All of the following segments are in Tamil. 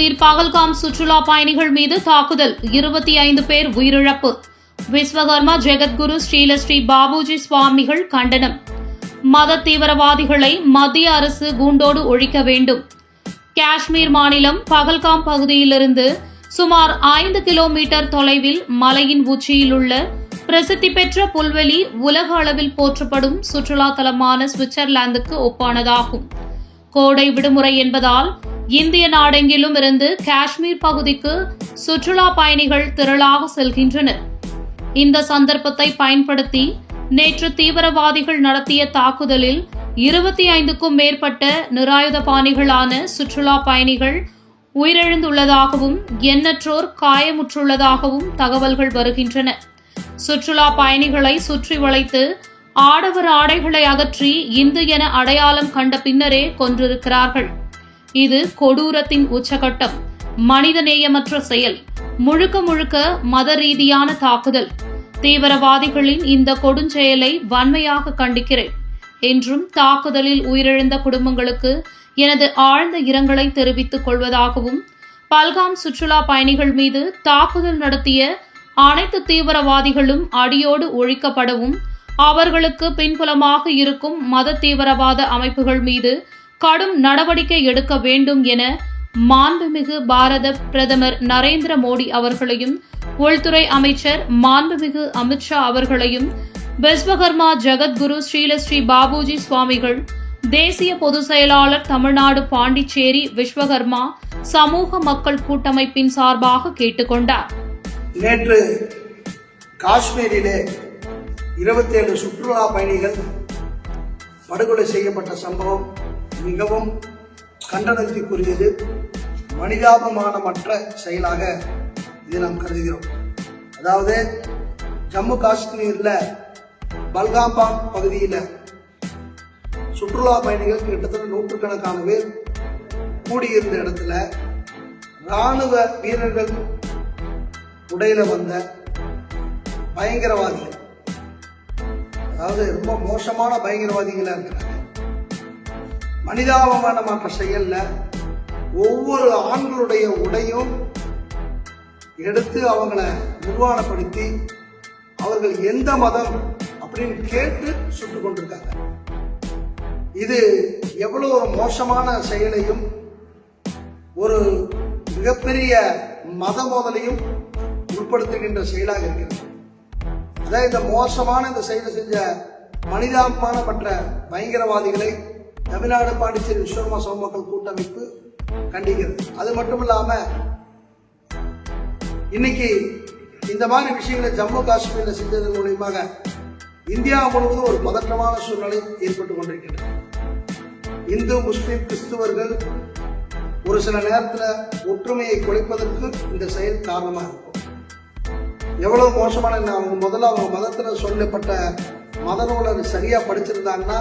காஷ்மீர் பகல்காம் சுற்றுலா பயணிகள் மீது தாக்குதல். இருபத்தி ஐந்து பேர் உயிரிழப்பு. விஸ்வகர்மா ஜெகத்குரு ஸ்ரீலஸ்ரீ பாபுஜி சுவாமிகள் கண்டனம். மத தீவிரவாதிகளை மத்திய அரசு கூண்டோடு ஒழிக்க வேண்டும். காஷ்மீர் மாநிலம் பகல்காம் பகுதியிலிருந்து சுமார் ஐந்து கிலோமீட்டர் தொலைவில் மலையின் உச்சியில் உள்ள பிரசித்தி பெற்ற புல்வெளி உலக அளவில் போற்றப்படும் சுற்றுலா தலமான சுவிட்சர்லாந்துக்கு ஒப்பானதாகும். கோடை விடுமுறை என்பதால் இந்திய நாடெங்கிலும் இருந்து காஷ்மீர் பகுதிக்கு சுற்றுலா பயணிகள் திரளாக செல்கின்றனர். இந்த சந்தர்ப்பத்தை பயன்படுத்தி நேற்று தீவிரவாதிகள் நடத்திய தாக்குதலில் இருபத்தி ஐந்துக்கும் மேற்பட்ட நிராயுதபாணிகளான சுற்றுலா பயணிகள் உயிரிழந்துள்ளதாகவும் எண்ணற்றோர் காயமுற்றுள்ளதாகவும் தகவல்கள் வருகின்றன. சுற்றுலா பயணிகளை சுற்றி வளைத்து ஆடவர் ஆடைகளை அகற்றி இந்து என அடையாளம் கண்ட பின்னரே கொன்றிருக்கிறார்கள். இது கொடூரத்தின் உச்சகட்டம். மனிதநேயமற்ற செயல். முழுக்க முழுக்க மத ரீதியான தாக்குதல். தீவிரவாதிகளின் இந்த கொடுஞ்செயலை வன்மையாக கண்டிக்கிறேன். என்றும் தாக்குதலில் உயிரிழந்த குடும்பங்களுக்கு எனது ஆழ்ந்த இரங்கலை தெரிவித்துக் கொள்வதாகவும் பல்காம் சுற்றுலா பயணிகள் மீது தாக்குதல் நடத்திய அனைத்து தீவிரவாதிகளும் அடியோடு ஒழிக்கப்படவும் அவர்களுக்கு பின்புலமாக இருக்கும் மத தீவிரவாத அமைப்புகள் மீது கடும் நடவடிக்கை எடுக்க வேண்டும் என மாண்புமிகு பாரத பிரதமர் நரேந்திர மோடி அவர்களையும் உள்துறை அமைச்சர் மாண்புமிகு அமித்ஷா அவர்களையும் விஸ்வகர்மா ஜெகத்குரு ஸ்ரீலஸ்ரீ பாபுஜி சுவாமிகள் தேசிய பொதுச் செயலாளர் தமிழ்நாடு பாண்டிச்சேரி விஸ்வகர்மா சமூக மக்கள் கூட்டமைப்பின் சார்பாக கேட்டுக்கொண்டார். நேற்று காஷ்மீரிலே இருபத்தேழு சுற்றுலா பயணிகள் படுகொலை செய்யப்பட்ட சம்பவம். மிகவும் கண்டனத்திற்குரியது மனிதாபமானமற்ற செயலாக இதை நாம் கருதுகிறோம். அதாவது ஜம்மு காஷ்மீரில் பல்காம்பாங் பகுதியில் சுற்றுலா பயணிகள் கிட்டத்தட்ட நூற்றுக்கணக்கான பேர் கூடியிருந்த இடத்துல ராணுவ வீரர்கள் உடையில வந்த பயங்கரவாதிகள். அதாவது ரொம்ப மோசமான பயங்கரவாதிகளாக இருக்கிறாங்க. மனிதாபமானமற்ற செயல்ல ஒவ்வொரு ஆண்களுடைய உடையும் எடுத்து அவங்கள நிர்வாணப்படுத்தி அவர்கள் எந்த மதம் அப்படின்னு கேட்டு சுட்டுக் கொண்டிருக்காங்க. இது எவ்வளவு ஒரு மோசமான செயலையும் ஒரு மிகப்பெரிய மத மோதலையும் உட்படுத்துகின்ற செயலாக இருக்கிறது. அதாவது இந்த மோசமான இந்த செயலை செஞ்ச மனிதாபிமானமற்ற பயங்கரவாதிகளை தமிழ்நாடு பாண்டிச்சேரி விஸ்வகர்மா சமூக கூட்டமைப்பு கண்டிக்கிறது. அது மட்டும் இல்லாம இன்னைக்கு இந்த மாதிரி விஷயங்களை ஜம்மு காஷ்மீரில் செஞ்சதன் மூலியமாக இந்தியா முழுவதும் ஒரு பதற்றமான சூழ்நிலை ஏற்பட்டு கொண்டிருக்கின்றன இந்து முஸ்லிம் கிறிஸ்துவர்கள் ஒரு சில நேரத்தில் ஒற்றுமையை குலைப்பதற்கு இந்த செயல் காரணமாக இருக்கும். எவ்வளவு மோசமான அவங்க முதல்ல அவங்க மதத்தில் சொல்லப்பட்ட மத நூலை சரியாக படிச்சிருந்தாங்கன்னா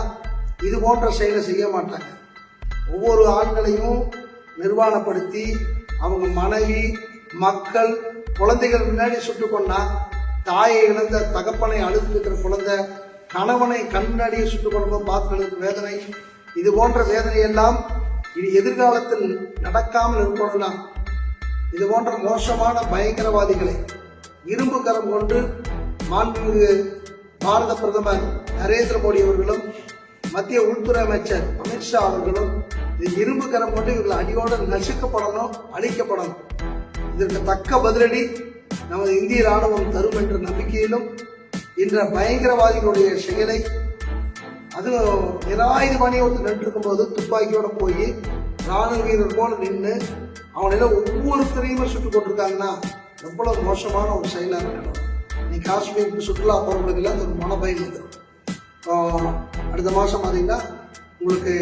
இது போன்ற செயலை செய்ய மாட்டாங்க. ஒவ்வொரு ஆண்களையும் நிர்வாணப்படுத்தி அவங்க மனைவி மக்கள் குழந்தைகள் முன்னாடி சுட்டு கொண்டா தாயை இழந்த தகப்பனை அழுத்துக்கிற குழந்தை கணவனை கண் முன்னாடியே சுட்டு கொண்டு பார்த்துக்கிறது வேதனை. இது போன்ற வேதனை எல்லாம் இனி எதிர்காலத்தில் நடக்காமல் இருக்கணும்னா இது போன்ற மோசமான பயங்கரவாதிகளை இரும்பு கரம் கொண்டு மாண்புமிகு பாரத பிரதமர் நரேந்திர மோடி அவர்களும் மத்திய உள்துறை அமைச்சர் அமித்ஷா அவர்களும் இது இரும்பு கரம் போட்டு இவர்கள் அடியோடு நசுக்கப்படணும் அழிக்கப்படணும். இதற்கு தக்க பதிலடி நமது இந்திய ராணுவம் தரும் என்ற நம்பிக்கையிலும் இன்ற பயங்கரவாதிகளுடைய செயலை அதுவும் நிராயுத பணியை ஒருத்தர் நின்றுருக்கும் போது துப்பாக்கியோட போய் ராணுவ வீரர் போல நின்று அவனையில ஒவ்வொருத்தரையுமே சுட்டு கொண்டிருக்காங்கன்னா எவ்வளவு மோசமான ஒரு செயலாக இருக்கணும். நீ காஷ்மீருக்கு சுற்றுலா போகிறவங்களுக்கு ஒரு மனபயம் வந்துடும் அடுத்த மாதம் பார்த்தீங்கன்னா உங்களுக்கு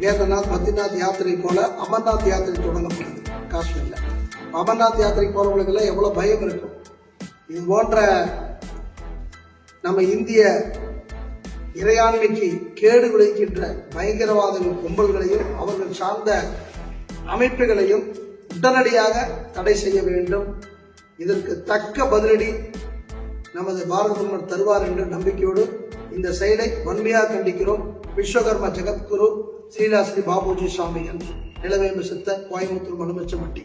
கேதார்நாத் பத்ரிநாத் யாத்திரை போல அமர்நாத் யாத்திரை தொடங்கப்படுது காஷ்மீரில் அமர்நாத் யாத்திரை போகிறவங்களுக்கெல்லாம் எவ்வளோ பயம் இருக்கும். இது போன்ற நம்ம இந்திய இறையாண்மைக்கு கேடு விளைக்கின்ற பயங்கரவாத கும்பல்களையும் அவர்கள் சார்ந்த அமைப்புகளையும் உடனடியாக தடை செய்ய வேண்டும். இதற்கு தக்க பதிலடி நமது பாரத பிரதமர் தருவார் என்ற நம்பிக்கையோடு இந்த செயலை வன்மையாக கண்டிக்கிறோம். விஸ்வகர்ம ஜெகத்குரு ஸ்ரீலாஸ்ரீ பாபுஜி சுவாமிகள் நிலவேம்பு சித்த கோயம்புத்தூர் மனுமச்சம்பட்டி.